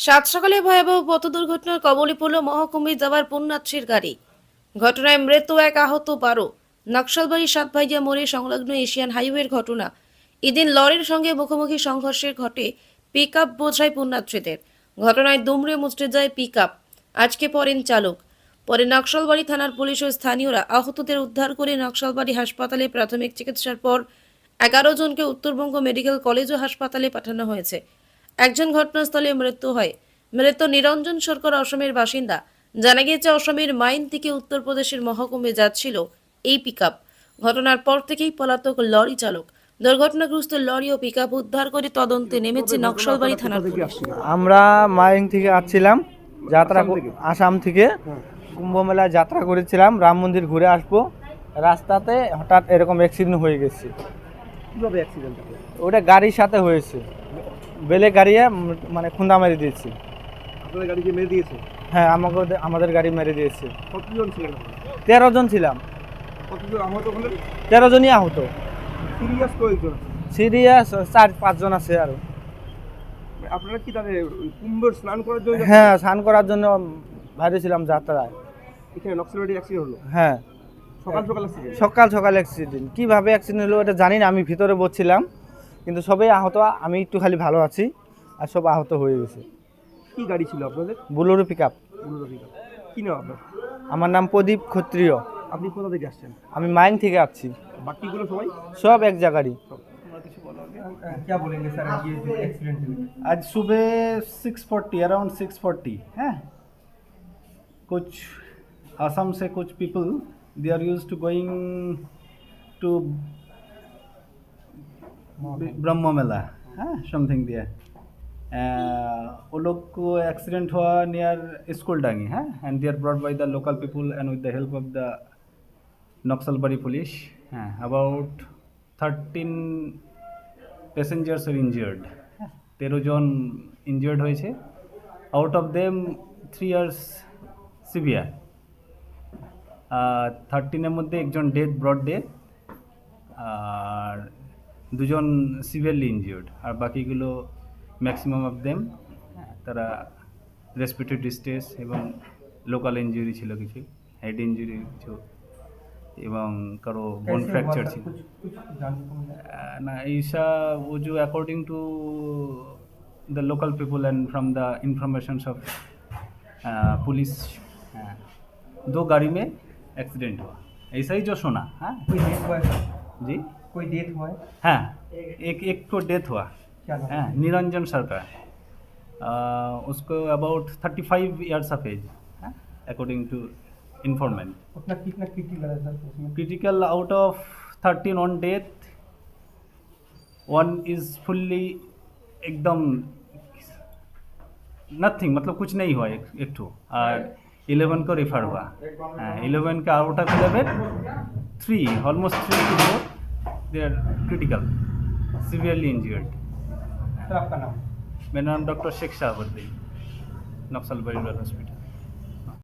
সাত সকালে ভয়াবহ পথ দুর্ঘটনার কবলে পড়ল মহকুমে যাওয়ার পুণ্যাত্রীর গাড়ি। ঘটনায় মৃত্যু এক আহত বারো। নকশালবাড়ি সাতভাইয়া মোড়ে সংলগ্ন এশিয়ান হাইওয়ের ঘটনা। এদিন লরির সঙ্গে মুখোমুখি সংঘর্ষের ঘটে পিক আপ বোঝায় পুণ্যাত্রীদের ঘটনায় দুমড়ে মুচড়ে যায় পিক আপ আজকে পড়েন চালক। পরে নকশালবাড়ি থানার পুলিশ ও স্থানীয়রা আহতদের উদ্ধার করে নকশালবাড়ি হাসপাতালে প্রাথমিক চিকিৎসার পর এগারো জনকে উত্তরবঙ্গ মেডিকেল কলেজ ও হাসপাতালে পাঠানো হয়েছে। একজন ঘটনাস্থলে মৃত্যু হয়। মৃত নিরঞ্জন সরকার অসমের বাসিন্দা। জানা গিয়েছে অসমের মাইন থেকে উত্তরপ্রদেশের মহকুমে যাচ্ছিল এই পিকআপ। ঘটনার পর থেকেই পলাতক লরি চালক দুর্ঘটনাগ্রস্ত লরি ও পিকআপ উদ্ধার করে তদন্তে নেমেছে নকশালবাড়ি থানার পুলিশ। আমরা মাইন থেকে আসছিলাম যাত্রা আসাম থেকে? কুম্ভ মেলায় যাত্রা করেছিলাম রাম মন্দির ঘুরে আসব। রাস্তাতে হঠাৎ এরকম অ্যাক্সিডেন্ট হয়ে গেছে। কীভাবে অ্যাক্সিডেন্ট ওটা গাড়ির সাথে হয়েছে। বেলে গাড়িয়ে মানে খুন্দা মেরে দিয়েছি। আপনাদের গাড়িকে মেরে দিয়েছে? হ্যাঁ আমাকে আমাদের গাড়ি মেরে দিয়েছে। কতজন ছিলেন আপনারা? তেরো জন ছিলাম। কতজন আহত হলেন তেরো জনই আহত। সিরিয়াস কয়েকজন সিরিয়াস চার পাঁচজন আছে আরও। আপনারা কি কুম্ভের স্নান করার জন্য হ্যাঁ স্নান করার জন্য বাইরে ছিলাম যাত্রায়। এখানে নক্সলবাড়ি অ্যাক্সিডেন্ট হলো? হ্যাঁ। সকাল সকাল অ্যাক্সিডেন্ট সকাল সকাল অ্যাক্সিডেন্ট কীভাবে অ্যাক্সিডেন্ট হলো এটা জানি না আমি ভিতরে বসছিলাম। কিন্তু সবাই আহত আমি একটু খালি ভালো আছি আর সব আহত হয়ে গেছে কি গাড়ি ছিল আপনাদের Bolero pick up Bolero pick কি নাম আপনার আমার নাম প্রদীপ ক্ষত্রিয় আপনি কোথা থেকে আসছেন আমি মাইং থেকে আসছি বাকিগুলো সবাই সব এক জায়গারই क्या बोलेंगे सर ये जो एक्सीडेंट हुई आज सुबह 640 अराउंड 640 है कुछ असम से कुछ people they are use to going to Brahma Mela হ্যাঁ সামথিং দিয়ে ও লোক অ্যাক্সিডেন্ট হওয়া নিয়ার স্কুল ডাঙি হ্যাঁ and there are brought by the local people and with the help of the Naxalbari police হ্যাঁ about thirteen passengers are injured তেরো জন injured হয়েছে। Out of them three years severe থার্টিনের মধ্যে একজন death broad death আর দুজন severely ইনজিয়ার্ড আর বাকিগুলো maximum of them তারা respiratory stage এবং লোকাল ইঞ্জুরি ছিল কিছু হেড ইঞ্জুরি কিছু এবং কারো বোন ফ্র্যাকচার ছিল Uh, না ऐसा वो जो according to the local people and from the information of police uh, दो गाड़ी में एक्सीडेंट हुआ ऐसा ही जो सुना हाँ कोई डेथ हुआ है जी। कोई डेथ हुआ है? हाँ एक एक को डेथ हुआ। क्या हाँ? निरंजन सरकार uh, उसको about thirty five years of age according to informant अपना कितना क्रिटिकल है सर उसमें? Critical out of 13 on death one is fully एकदम नथिंग मतलब कुछ नहीं हुआ एक एक ठो। और इलेवन को रेफर हुआ इलेवन का out of eleven three almost three two four they are critical severely injured sir आपका नाम मेरा नाम डॉक्टर शेख शाहबुद्दीन नक्सल हॉस्पिटल